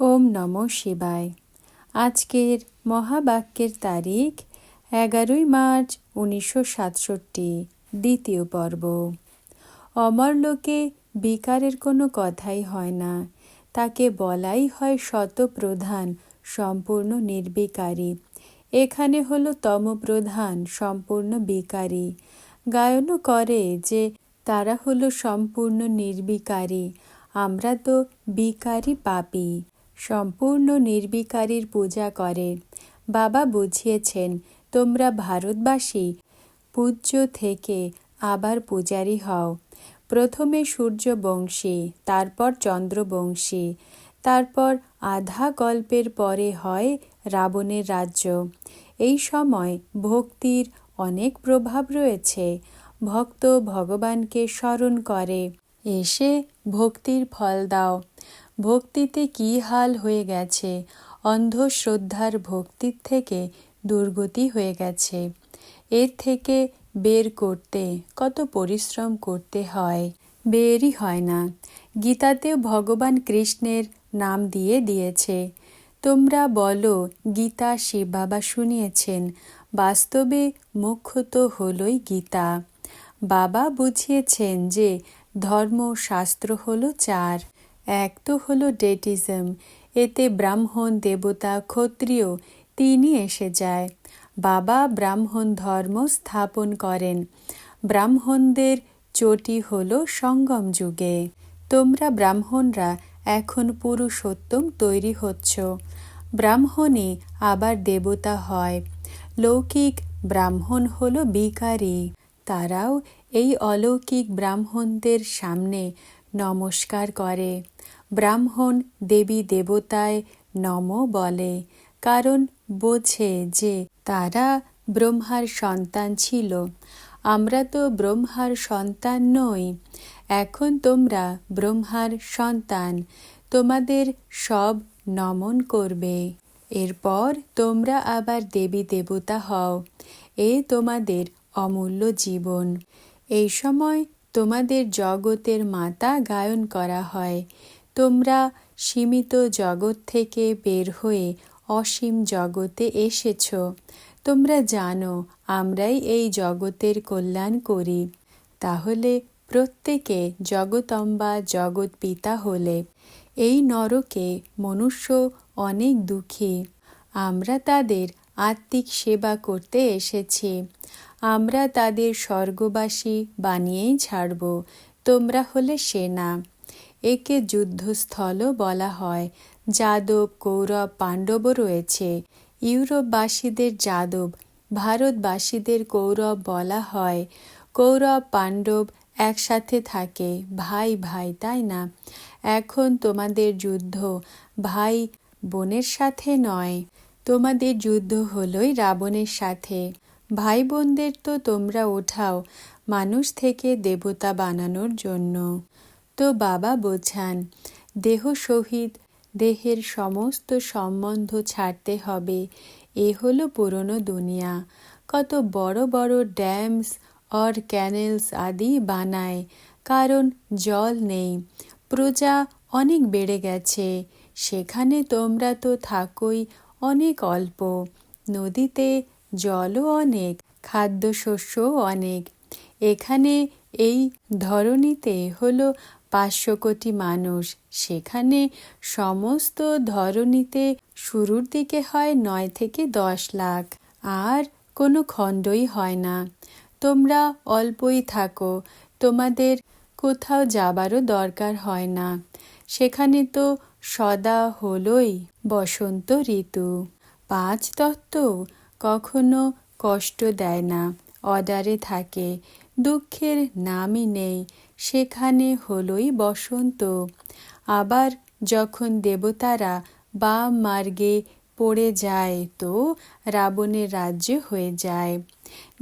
ওম নম শিবায়। আজকের মহাবাক্যের তারিখ এগারোই মার্চ উনিশশো সাতষট্টি, দ্বিতীয় পর্ব। অমরলোকে বিকারের কোনো কথাই হয় না। তাকে বলাই হয় শতপ্রধান, সম্পূর্ণ নির্বিকারী। এখানে হলো তমপ্রধান, সম্পূর্ণ বিকারী। গায়নও করে যে তারা হলো সম্পূর্ণ নির্বিকারী। আমরা তো বিকারী পাপী। সম্পূর্ণ নির্বিকারীর পূজা করে। বাবা বুঝিয়েছেন, তোমরা ভারতবাসী, পূজ্য থেকে আবার পূজারী হও। প্রথমে সূর্যবংশী, তারপর চন্দ্রবংশী, তারপর আধা গল্পের পরে হয় রাবণের রাজ্য। এই সময় ভক্তির অনেক প্রভাব রয়েছে। ভক্ত ভগবানকে স্মরণ করে। এসে ভক্তির ফল দাও। ভক্তিতে কি হাল হয়ে গেছে? অন্ধশ্রদ্ধার ভক্তির থেকে দুর্গতি হয়ে গেছে। এর থেকে বের করতে কত পরিশ্রম করতে হয়, বেরই হয় না। গীতাতেও ভগবান কৃষ্ণের নাম দিয়ে দিয়েছে। তোমরা বলো, গীতা শিব বাবা শুনিয়েছেন। বাস্তবে মুখ্যত হলই গীতা। বাবা বুঝিয়েছেন যে ধর্মশাস্ত্র হলো চার। এক তো হলো ডেটিজম। এতে ব্রাহ্মণ, দেবতা, ক্ষত্রিয় তিনি এসে যায়। বাবা ব্রাহ্মণ ধর্ম স্থাপন করেন। ব্রাহ্মণদের চটি হল সঙ্গম যুগে। তোমরা ব্রাহ্মণরা এখন পুরুষোত্তম তৈরি হচ্ছ। ব্রাহ্মণে আবার দেবতা হয়। লৌকিক ব্রাহ্মণ হল বিকারী তারাও এই অলৌকিক ব্রাহ্মণদের সামনে নমস্কার করে। ব্রাহ্মণ দেবী দেবতায় নম বলে। কারণ বোঝে যে তারা ব্রহ্মার সন্তান ছিল। আমরা তো ব্রহ্মার সন্তান নই। এখন তোমরা ব্রহ্মার সন্তান। তোমাদের সব নমন করবে। এরপর তোমরা আবার দেবী দেবতা হও। এ তোমাদের অমূল্য জীবন। এই সময় তোমাদের জগতের মাতা গায়ন করা হয়। তোমরা সীমিত জগৎ থেকে বের হয়ে অসীম জগতে এসেছ। তোমরা জানো, আমরাই এই জগতের কল্যাণ করি। তাহলে প্রত্যেকে জগতম্বা জগৎ পিতা হলে, এই নরকে মনুষ্য অনেক দুঃখী। আমরা তাদের আত্মিক সেবা করতে এসেছি। আমরা তাদের স্বর্গবাসী বানিয়েই ছাড়ব। তোমরা হলে সেনা। একে যুদ্ধস্থলও বলা হয়। যাদব, কৌরব, পাণ্ডবও রয়েছে। ইউরোপবাসীদের যাদব, ভারতবাসীদের কৌরব বলা হয়। কৌরব, পাণ্ডব একসাথে থাকে। ভাই ভাই, তাই না? এখন তোমাদের যুদ্ধ ভাই বোনের সাথে নয়, তোমাদের যুদ্ধ হলোই রাবণের সাথে। ভাই বোনদের তো তোমরা ওঠাও মানুষ থেকে দেবতা বানানোর জন্য। তো বাবা বোঝান, দেহ সহিত দেহের সমস্ত সম্বন্ধ ছাড়তে হবে। এ হলো পুরনো দুনিয়া। কত বড় বড় ড্যামস, অর ক্যানেলস আদি বানায়, কারণ জল নেই। প্রজা অনেক বেড়ে গেছে, সেখানে তোমরা তো থাকোই অনেক অল্প। নদীতে জলও অনেক, খাদ্যশস্যও অনেক। এখানে এই ধরনীতে হলো পাঁচশো কোটি মানুষ। সেখানে সমস্ত ধরনীতে শুরুর দিকে হয় নয় থেকে দশ লাখ। আর কোনো খণ্ডই হয় না। তোমরা অল্পই থাকো। তোমাদের কোথাও যাবারও দরকার হয় না। সেখানে তো সদা হলোই বসন্ত ঋতু। পাঁচ তত্ত্ব কখনো কষ্ট দেয় না। অর্ডারে থাকে। দুঃখের নামই নেই। সেখানে হলোই বসন্ত। আবার যখন দেবতারা বা মার্গে পড়ে যায় তো রাবণের রাজ্য হয়ে যায়।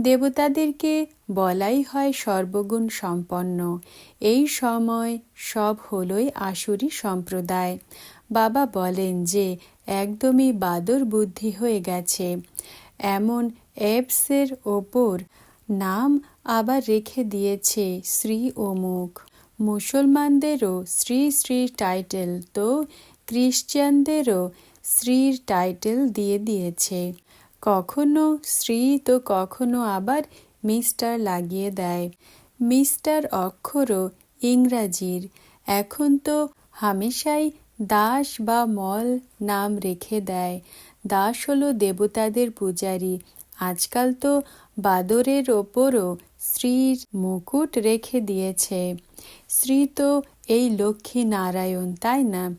দেবতাদেরকে বলাই হয় সর্বগুণ সম্পন্ন। এই সময় সব হলোই আসুরি সম্প্রদায়। বাবা বলেন যে, একদমই বাদর বুদ্ধি হয়ে গেছে। এমন অ্যাপসের ওপর নাম আবার রেখে দিয়েছে শ্রী অমুক। মুসলমানদেরও শ্রী শ্রী টাইটেল তো ক্রিশ্চিয়ানদেরও শ্রীর টাইটেল দিয়ে দিয়েছে। কখনো শ্রী তো কখনো আবার মিস্টার লাগিয়ে দেয়। মিস্টার অক্ষরও ইংরাজির। এখন তো হামেশাই দাস বা মল নাম রেখে দেয়। দাস হলো দেবতাদের পূজারী। আজকাল তো বাদরের ওপরও শ্রীর মুকুট রেখে দিয়েছে। শ্রী তো এই লক্ষ্মী নারায়ণ, তাই না?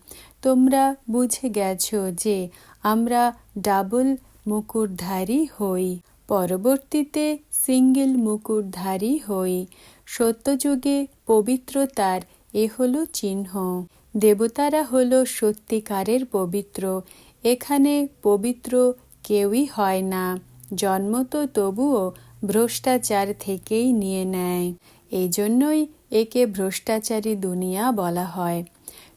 তোমরা বুঝে গেছো যে আমরা ডাবল মুকুটধারী হই, পরবর্তীতে সিঙ্গেল মুকুটধারী হই। সত্যযুগে পবিত্রতার এ হলো চিহ্ন। দেবতারা হলো সত্যিকারের পবিত্র। এখানে পবিত্র কেউই হয় না। জন্ম তো তবুও ভ্রষ্টাচার থেকেই নিয়ে নেয়। এই জন্যই একে ভ্রষ্টাচারী দুনিয়া বলা হয়।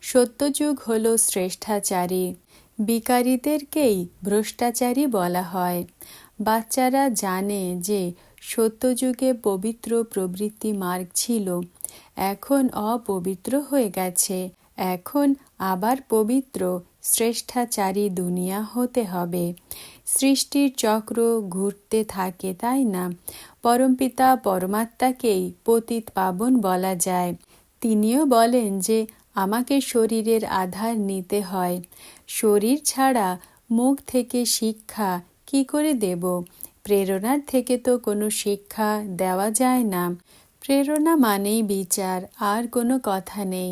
সত্যযুগ হল শ্রেষ্ঠাচারী। বিকারীদেরকেই ভ্রষ্টাচারী বলা হয়। বাচ্চারা জানে যে সত্যযুগে পবিত্র প্রবৃত্তি মার্গ ছিল। এখন অপবিত্র হয়ে গেছে। এখন আবার পবিত্র শ্রেষ্ঠাচারী দুনিয়া হতে হবে। সৃষ্টির চক্র ঘুরতে থাকে, তাই না? পরমপিতা পরমাত্মাকেই পতিত পাবন বলা যায়। তিনিও বলেন যে, আমাকে শরীরের আধার নিতে হয়। শরীর ছাড়া মুখ থেকে শিক্ষা কি করে দেব? প্রেরণার থেকে তো কোনো শিক্ষা দেওয়া যায় না। প্রেরণা মানেই বিচার, আর কোনো কথা নেই।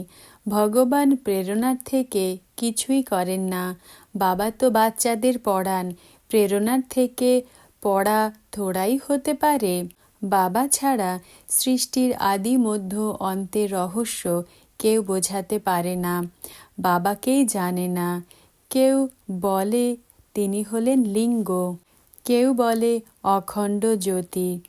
ভগবান প্রেরণার থেকে কিছুই করেন না। বাবা তো বাচ্চাদের পড়ান। প্রেরণার থেকে পড়া থোড়াই হতে পারে। বাবা ছাড়া সৃষ্টির আদি মধ্য অন্তের রহস্য কেউ বোঝাতে পারে না। বাবাকেই জানে না। কেউ বলে তিনি হলেন লিঙ্গ। কেউ বলে অখণ্ড জ্যোতি।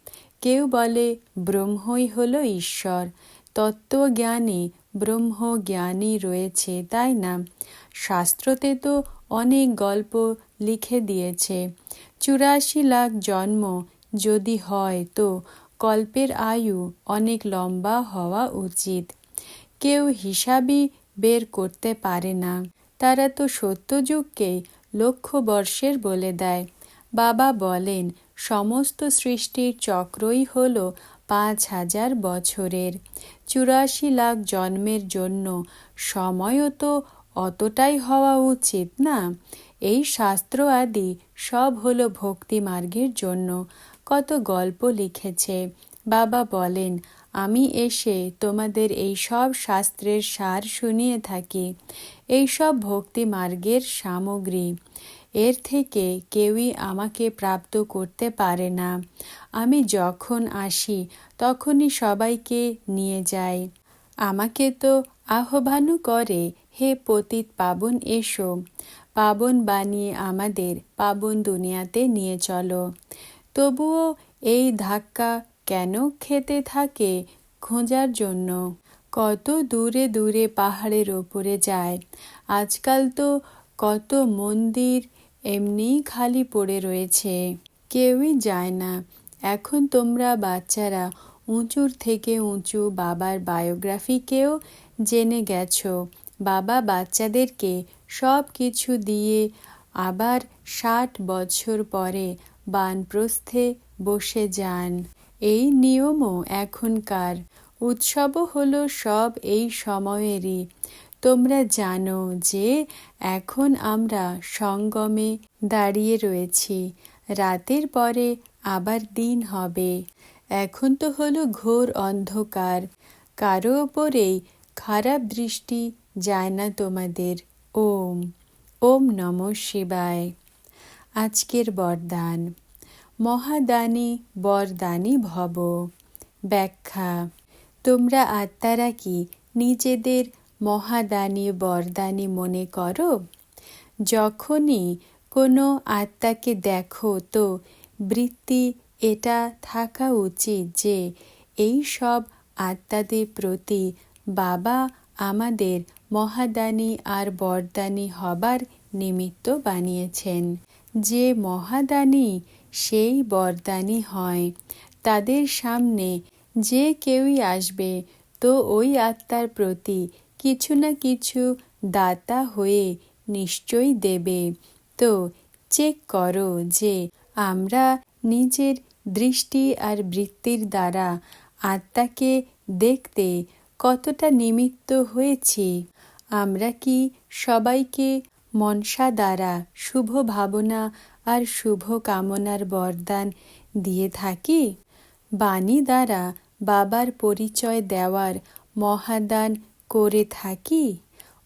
কেউ বলে ব্রহ্মই হল ঈশ্বর। তত্ত্বজ্ঞানী ব্রহ্ম জ্ঞানী রয়েছে, তাই না? শাস্ত্রতে তো অনেক গল্প লিখে দিয়েছে। চুরাশি লাখ জন্ম যদি হয় তো কল্পের আয়ু অনেক লম্বা হওয়া উচিত। কেউ হিসাবই বের করতে পারে না। তারা তো সত্যযুগকে লক্ষ বর্ষের বলে দেয়। বাবা বলেন, সমস্ত সৃষ্টির চক্রই হল পাঁচ হাজার বছরের। চুরাশি লাখ জন্মের জন্য সময়ও তো অতটাই হওয়া উচিত না। এই শাস্ত্র আদি সব হলো ভক্তি মার্গের জন্য। কত গল্প লিখেছে। বাবা বলেন, আমি এসে তোমাদের এই সব শাস্ত্রের সার শুনিয়ে থাকি। এই সব ভক্তি মার্গের সামগ্রী। এর থেকে কেউই আমাকে প্রাপ্ত করতে পারে না। আমি যখন আসি, তখনই সবাইকে নিয়ে যাই। আমাকে তো আহ্বানও করে, হে পতিত পাবন, এসো। পাবন বানিয়ে আমাদের পাবন দুনিয়াতে নিয়ে চলো। তবুও এই ধাক্কা কেন খেতে থাকে খোঁজার জন্য? কত দূরে দূরে পাহাড়ের ওপরে যায়। আজকাল তো কত মন্দির এমনি খালি পড়ে রয়েছে। কেউই যায় না। এখন তোমরা বাচ্চারা উঁচুর থেকে উঁচু বাবার বায়োগ্রাফিকেও জেনে গেছো। বাবা বাচ্চাদেরকে সব কিছু দিয়ে আবার ষাট বছর পরে বানপ্রস্থে বসে যান। এই নিয়মও এখনকার। উৎসবও হলো সব এই সময়েরই। তোমরা জানো যে এখন আমরা সঙ্গমে দাঁড়িয়ে রয়েছি। রাতের পরে আবার দিন হবে। এখন তো হলো ঘোর অন্ধকার। কারও ওপরেই খারাপ দৃষ্টি যায় না তোমাদের। ওম ওম নম শিবায়। আজকের বরদান। মহাদানী বরদানী ভব। ব্যাখ্যা। তোমরা আত্মারা কি নিজেদের মহাদানী বরদানী মনে করো, যখনই কোনো আত্মাকে দেখো তো বৃত্তি এটা থাকা উচিত যে এই সব আত্মাদের প্রতি বাবা আমাদের মহাদানী আর বরদানী হবার নিমিত্ত বানিয়েছেন। যে মহাদানী সেই বরদানী হয়। তাদের সামনে যে কেউই আসবে তো ওই আত্মার প্রতি কিছু না কিছু দাতা হয়ে নিশ্চয়ই দেবে। তো চেক করো যে আমরা নিজের দৃষ্টি আর বৃত্তির দ্বারা আত্মাকে দেখতে কতটা নিমিত্ত হয়েছি। আমরা কি সবাইকে মনসা দ্বারা শুভ ভাবনা আর শুভ কামনার বরদান দিয়ে থাকি? বাণী দ্বারা বাবার পরিচয় দেওয়ার মহাদান করে থাকি।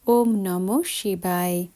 ওম নম শিবায়।